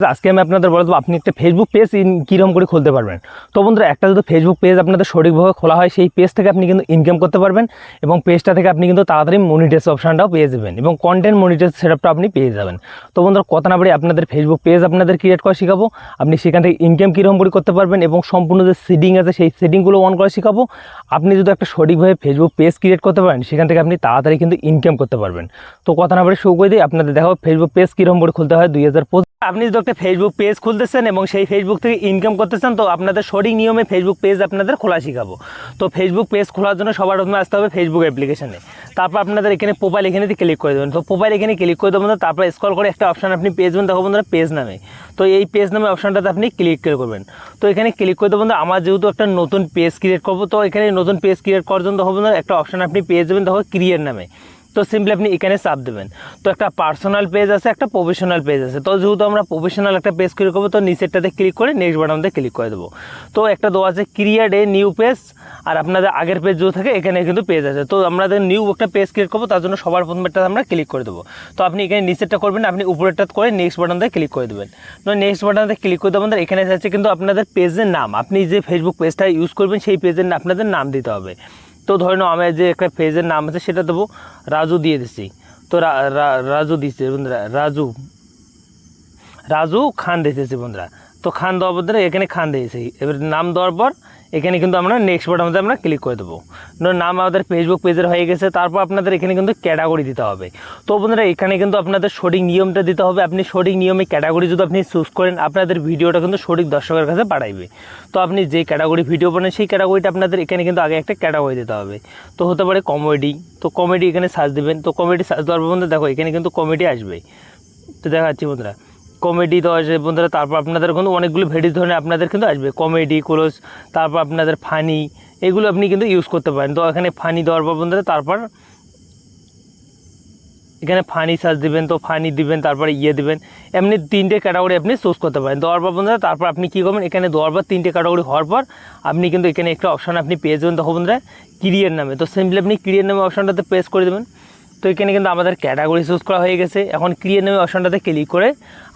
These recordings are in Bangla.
আজকে আমি আপনাদের বলে দেবো, আপনি একটা ফেসবুক পেজ কীরকম করে খুলতে পারবেন। তো বন্ধুরা, একটা যদি ফেসবুক পেজ আপনাদের সঠিকভাবে খোলা হয়, সেই পেজ থেকে আপনি কিন্তু ইনকাম করতে পারবেন এবং পেজটা থেকে আপনি কিন্তু তাড়াতাড়ি মনিটাইজ অপশানটাও পেয়ে যাবেন এবং কন্টেন্ট মনিটাইজ সেটআপটা আপনি পেয়ে যাবেন। তো বন্ধুরা, কথা না বাড়ি আপনাদের ফেসবুক পেজ আপনাদের ক্রিয়েট করা শেখাবো। আপনি সেখান থেকে ইনকাম কীরকম করে করতে পারবেন এবং সম্পূর্ণ যে সেটিং আছে, সেই সেটিংগুলো অন করা শেখাবো। আপনি যদি একটা সঠিকভাবে ফেসবুক পেজ ক্রিয়েট করতে পারেন, সেখান থেকে আপনি তাড়াতাড়ি কিন্তু ইনকাম করতে পারবেন। তো কথা না বাড়ি শুরু করে দিই, আপনাদের দেখাবো ফেসবুক পেজ কীরকম করে খুলতে হয় দুই হাজার আপনি যদি একটা ফেসবুক পেজ খুলতেছেন এবং সেই ফেসবুক থেকে ইনকাম করতেছেন, তো আপনাদের সঠিক নিয়মে ফেসবুক পেজ আপনাদের খোলা শেখাবো। তো ফেসবুক পেজ খোলার জন্য সবার প্রথমে আসতে হবে ফেসবুক অ্যাপ্লিকেশনে তারপর আপনাদের এখানে প্রোফাইল এখানে ক্লিক করে দেবেন। তো প্রোফাইল এখানে ক্লিক করে দেবেন তারপর স্কল করে একটা অপশান আপনি পেজ দেবেন দেখো বন্ধুরা পেজ নামে। তো এই পেজ নামে অপশানটাতে আপনি ক্লিক করে করবেন। তো এখানে ক্লিক করে দেবেন আমার যেহেতু একটা নতুন পেজ ক্রিয়েট করব, তো এখানে নতুন পেজ ক্রিয়েট করার জন্য দেখো বন্ধুরা একটা অপশান আপনি পেয়ে যাবেন দেখো ক্রিয়েট নামে। তো সিম্পলি আপনি এখানে চাপ দেবেন। তো একটা পার্সোনাল পেজ আছে, একটা প্রফেশনাল পেজ আছে। তো যেহেতু আমরা প্রফেশনাল একটা পেজ ক্রিয়েট করব, তো নিচেরটাতে ক্লিক করে নেক্সট বাটনতে ক্লিক করে দেবো। তো একটা দেওয়া আছে ক্রিয়েট এ নিউ পেজ আর আপনাদের আগের পেজ যেও থাকে, এখানে কিন্তু পেজ আছে। তো আমাদের নিউ একটা পেজ ক্রিয়েট করব, তার জন্য সবার প্রথমেরটা আমরা ক্লিক করে দেবো। তো আপনি এখানে নিচেরটা করবেন, আপনি উপরেরটা করে নেক্সট বাটনতে ক্লিক করে দেবেন। তো নেক্সট বাটনতে ক্লিক করে দেবেন এখানে আছে কিন্তু আপনাদের পেজের নাম। আপনি যে ফেসবুক পেজটা ইউজ করবেন, সেই পেজের আপনাদের নাম দিতে হবে। তো ধরে নাও, আমি যে একটা পেজের নাম আছে, সেটা দেবো, রাজু দিয়ে দিচ্ছি। তো রাজু দিচ্ছে, বন্ধুরা, রাজু। রাজু খান দিতেছি, বন্ধুরা। তো খান দেওয়ার বন্ধুরা এখানে খান দিয়েছি। এবার নাম দেওয়ার পর এখানে কিন্তু আমরা নেক্সট বাটনতে আমরা ক্লিক করে দেবো। নাম আমাদের ফেসবুক পেজের হয়ে গেছে, তারপর আপনাদের এখানে কিন্তু ক্যাটাগরি দিতে হবে। তো বন্ধুরা, এখানে কিন্তু আপনাদের সঠিক নিয়মটা দিতে হবে। আপনি সঠিক নিয়মে ক্যাটাগরি যদি আপনি চুজ করেন, আপনাদের ভিডিওটা কিন্তু সঠিক দর্শকের কাছে পাঠাইবে। তো আপনি যে ক্যাটাগরি ভিডিও বানান, সেই ক্যাটাগরিটা আপনাদের এখানে কিন্তু আগে একটা ক্যাটাগরি দিতে হবে। তো হতে পারে কমেডি তো কমেডি এখানে সার্চ দেবেন। তো কমেডি সার্চ দেওয়ার পর দেখো এখানে কিন্তু কমেডি আসবে তো দেখাচ্ছি বন্ধুরা। কমেডি তো আসবে, বন্ধুরা, তারপর আপনাদের কিন্তু অনেকগুলো ভেরিস ধরনের আপনাদের কিন্তু আসবে। কমেডি ক্লোজ তারপর আপনাদের ফানি এগুলো আপনি কিন্তু ইউজ করতে পারেন। তো এখানে ফানি দেওয়ার পর বন্ধুরা, তারপর এখানে ফানি সার্চ দিবেন, তো ফানি দিবেন, তারপরে ইয়ে দিবেন। এমনি তিনটে ক্যাটাগরি আপনি চুজ করতে পারেন। দেওয়ার পর বন্ধুরা, তারপর আপনি কী করবেন, এখানে দেওয়ার পর তিনটে ক্যাটাগরি হওয়ার পর আপনি কিন্তু এখানে একটা অপশান আপনি পেয়ে যাবেন। তখন বন্ধুরা ক্রিয়ের নামে। তো সিম্পলি আপনি ক্রিয়ের নামে অপশানটাতে প্রেস করে দেবেন। তো এখানে কিন্তু আমাদের ক্যাটাগরি চুজ করা হয়ে গেছে। এখন ক্রিয়ে নামে অপশানটাতে ক্লিক করে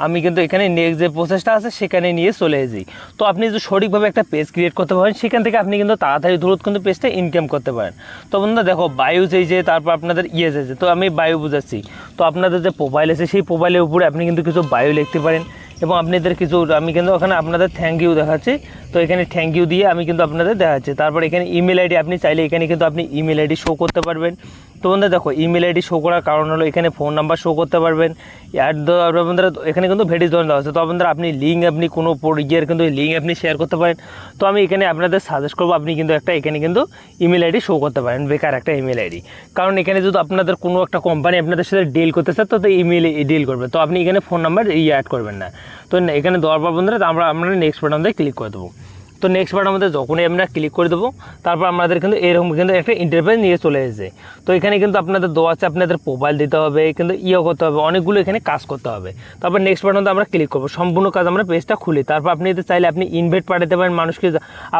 আমি কিন্তু এখানে নেক্সট যে প্রসেসটা আছে, সেখানে নিয়ে চলে এসেছি। তো আপনি যদি সঠিকভাবে একটা পেজ ক্রিয়েট করতে পারেন, সেখান থেকে আপনি কিন্তু তাড়াতাড়ি দ্রুত কিন্তু পেজটা ইনকাম করতে পারেন। তো বন্ধুরা দেখো বায়ু এই যে, তারপর আপনাদের ইয়ে এসেছে তো আমি বায়ু বুঝাচ্ছি। তো আপনাদের যে প্রোফাইল আছে, সেই প্রোফাইলের উপরে আপনি কিন্তু কিছু বায়ু লিখতে পারেন এবং আপনাদের কিছু, আমি কিন্তু ওখানে আপনাদের থ্যাংক ইউ দেখাচ্ছি। তো এখানে থ্যাংক ইউ দিয়ে আমি কিন্তু আপনাদের দেখাচ্ছি। তারপর এখানে ইমেল আইডি আপনি চাইলে এখানে কিন্তু আপনি ইমেল আইডি শো করতে পারবেন। তো বন্ধুরা দেখো ইমেল আইডি শো করার কারণ হলো এখানে ফোন নাম্বার শো করতে পারবেন। অ্যাড দেওয়ার বন্ধুরা, এখানে কিন্তু ভেরিস ধরনের দেওয়া আছে তো আপনারা আপনি লিঙ্ক আপনি কোনো ইয়ের কিন্তু লিঙ্ক আপনি শেয়ার করতে পারেন। তো আমি এখানে আপনাদের সাজেস্ট করব, আপনি কিন্তু একটা এখানে কিন্তু ইমেল আইডি শো করতে পারেন, বেকার একটা ইমেল আইডি কারণ এখানে যদি আপনাদের কোনো একটা কোম্পানি আপনাদের সাথে ডিল করতে চায়, তো ইমেল ডিল করবে। তো আপনি এখানে ফোন নাম্বার ইয়ে অ্যাড করবেন না। তো এখানে দেওয়ার পর বন্ধুরা, আমরা আমরা নেক্সট বাটন দিয়ে ক্লিক করে দেবো। তো নেক্সট বার আমাদের যখনই আমরা ক্লিক করে দেবো, তারপর আমাদের কিন্তু এরকম কিন্তু একটা ইন্টারফেস নিয়ে চলে এসেছে। তো এখানে কিন্তু আপনাদের দেওয়া আছে, আপনাদের প্রোফাইল দিতে হবে, কিন্তু ইয়ে করতে হবে, অনেকগুলো এখানে কাজ করতে হবে। তারপর নেক্সট বাটনতে আমরা ক্লিক করব, সম্পূর্ণ কাজ আমরা পেজটা খুলি। তারপর আপনি যদি চাইলে আপনি ইনভাইট পাঠাতে পারেন মানুষকে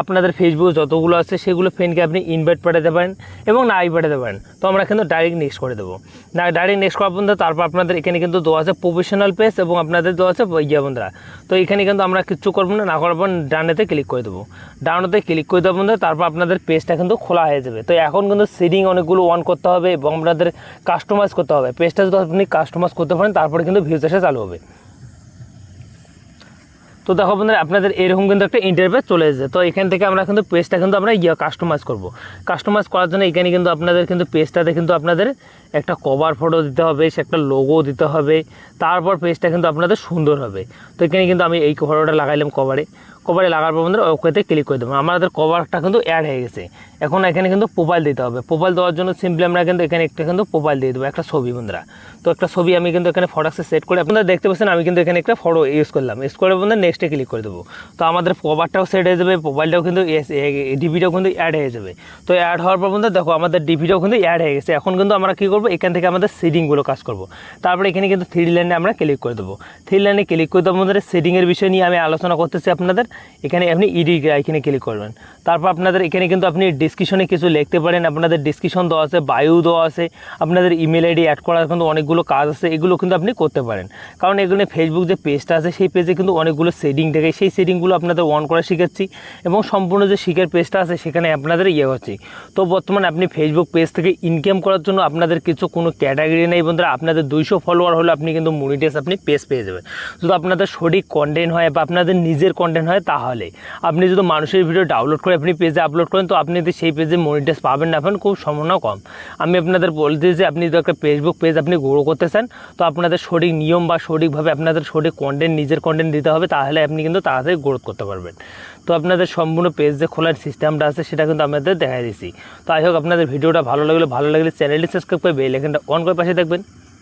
আপনাদের ফেসবুক যতগুলো আছে, সেগুলো ফ্রেন্ডকে আপনি ইনভাইট পাঠাতে পারেন এবং নাই পাঠাতে পারেন। তো আমরা কিন্তু ডাইরেক্ট নেক্সট করে দেবো। না ডাইরেক্ট নেক্সট করার পর্যন্ত তারপর আপনাদের এখানে কিন্তু দেওয়া আছে প্রফেশনাল পেজ এবং আপনাদের দেওয়া আছে ইয়ে বন্ধুরা। তো এখানে কিন্তু আমরা কিচ্ছু করব না না করার পর ডানেতে ক্লিক করে দেবো। ডাউনতে ক্লিক করে দেবো মধ্যে তারপর আপনাদের পেজটা কিন্তু খোলা হয়ে যাবে। তো এখন কিন্তু সেটিং অনেকগুলো অন করতে হবে এবং আপনাদের কাস্টমাইজ করতে হবে। পেজটা যদি আপনি কাস্টমাইজ করতে পারেন, তারপরে কিন্তু ভিউজ আসা চালু হবে। তো দেখো বন্ধুরা, আপনাদের এরকম কিন্তু একটা ইন্টারভেস চলে এসেছে। তো এখান থেকে আমরা কিন্তু পেজটা কিন্তু আমরা ইয়ে কাস্টমাইজ করব। কাস্টমাইজ করার জন্য এখানে কিন্তু আপনাদের কিন্তু পেজটাতে কিন্তু আপনাদের একটা কভার ফটো দিতে হবে, সে একটা লোগো দিতে হবে। তারপর পেজটা কিন্তু আপনাদের সুন্দর হবে। তো এখানে কিন্তু আমি এই ফটোটা লাগাইলাম কভারে কভারে লাগার পর বন্ধুরা ওকেতে ক্লিক করে দেবো। আমাদের কভারটা কিন্তু অ্যাড হয়ে গেছে। এখন এখানে কিন্তু প্রোফাইল দিতে হবে। প্রোফাইল দেওয়ার জন্য সিম্পলি আমরা কিন্তু এখানে একটা কিন্তু প্রোফাইল দিয়ে দেবো, একটা ছবি বন্ধুরা। তো একটা ছবি আমি কিন্তু এখানে ফটোক্সে সেট করে, আপনারা দেখতে পাচ্ছেন আমি কিন্তু এখানে একটা ফটো ইউজ করলাম। ইউজ করে বন্ধুরা নেক্সটে ক্লিক করে দেবো। তো আমাদের কভারটাও সেট হয়ে যাবে প্রোফাইলটাও কিন্তু ডিপিটাও কিন্তু অ্যাড হয়ে যাবে। তো অ্যাড হওয়ার পর বন্ধুরা দেখো, আমাদের ডিপিটাও কিন্তু অ্যাড হয়ে গেছে। এখন কিন্তু আমরা কী করব? এখান থেকে আমাদের সেটিংগুলো কাজ করব। তারপরে এখানে কিন্তু থ্রি লাইনে আমরা ক্লিক করে দেবো। থ্রি লাইনে ক্লিক করে দেবো আমাদের সেটিংয়ের বিষয় নিয়ে আমি আলোচনা করতেছি আপনাদের। এখানে আপনি ইডিট এখানে ক্লিক করবেন। তারপর আপনাদের এখানে কিন্তু আপনি ডিসক্রিপশনে কিছু লিখতে পারেন, আপনাদের ডিসক্রিপশন দেওয়া আছে বায়ু দেওয়া আছে, আপনাদের ইমেল আইডি অ্যাড করার কিন্তু অনেকগুলো কাজ আছে, এগুলো কিন্তু আপনি করতে পারেন। কারণ এখানে ফেসবুক যে পেজটা আছে, সেই পেজে কিন্তু অনেকগুলো সেটিং থাকে, সেই সেটিংগুলো আপনাদের অন করা শিখাচ্ছি এবং সম্পূর্ণ যে শিখের পেজটা আছে, সেখানে আপনাদের ইয়ে হচ্ছে। তো বর্তমানে আপনি ফেসবুক পেজ থেকে ইনকাম করার জন্য আপনাদের কিছু কোনো ক্যাটাগরি নেই বন্ধুরা, আপনাদের দুইশো ফলোয়ার হলে আপনি কিন্তু মনিটাইজ আপনি পেজ পেয়ে যাবেন। যদি আপনাদের সঠিক কন্টেন্ট হয় বা আপনাদের নিজের কন্টেন্ট হয় তাহলে। আপনি যদি মানুষের ভিডিও ডাউনলোড করে আপনি পেজে আপলোড করেন, তো আপনি যদি সেই পেজে মনিটাইজ পাবেন না পাবেন, খুব সম্ভাবনা কম। আমি আপনাদের বলতে যে আপনি যদি একটা ফেসবুক পেজ আপনি গ্রো করতে চান, তো আপনাদের সঠিক নিয়ম বা সঠিকভাবে আপনাদের সঠিক কন্টেন্ট নিজের কন্টেন্ট দিতে হবে, তাহলে আপনি কিন্তু তাড়াতাড়ি গ্রোথ করতে পারবেন। তো আপনাদের সম্পূর্ণ পেজ যে খোলার সিস্টেমটা আছে, সেটা কিন্তু আমাদের দেখাই দিচ্ছি তো আই হোক, আপনাদের ভিডিওটা ভালো লাগলে ভালো লাগলে চ্যানেলটি সাবস্ক্রাইব করে বেল এখানটা অন করে পাশে দেখবেন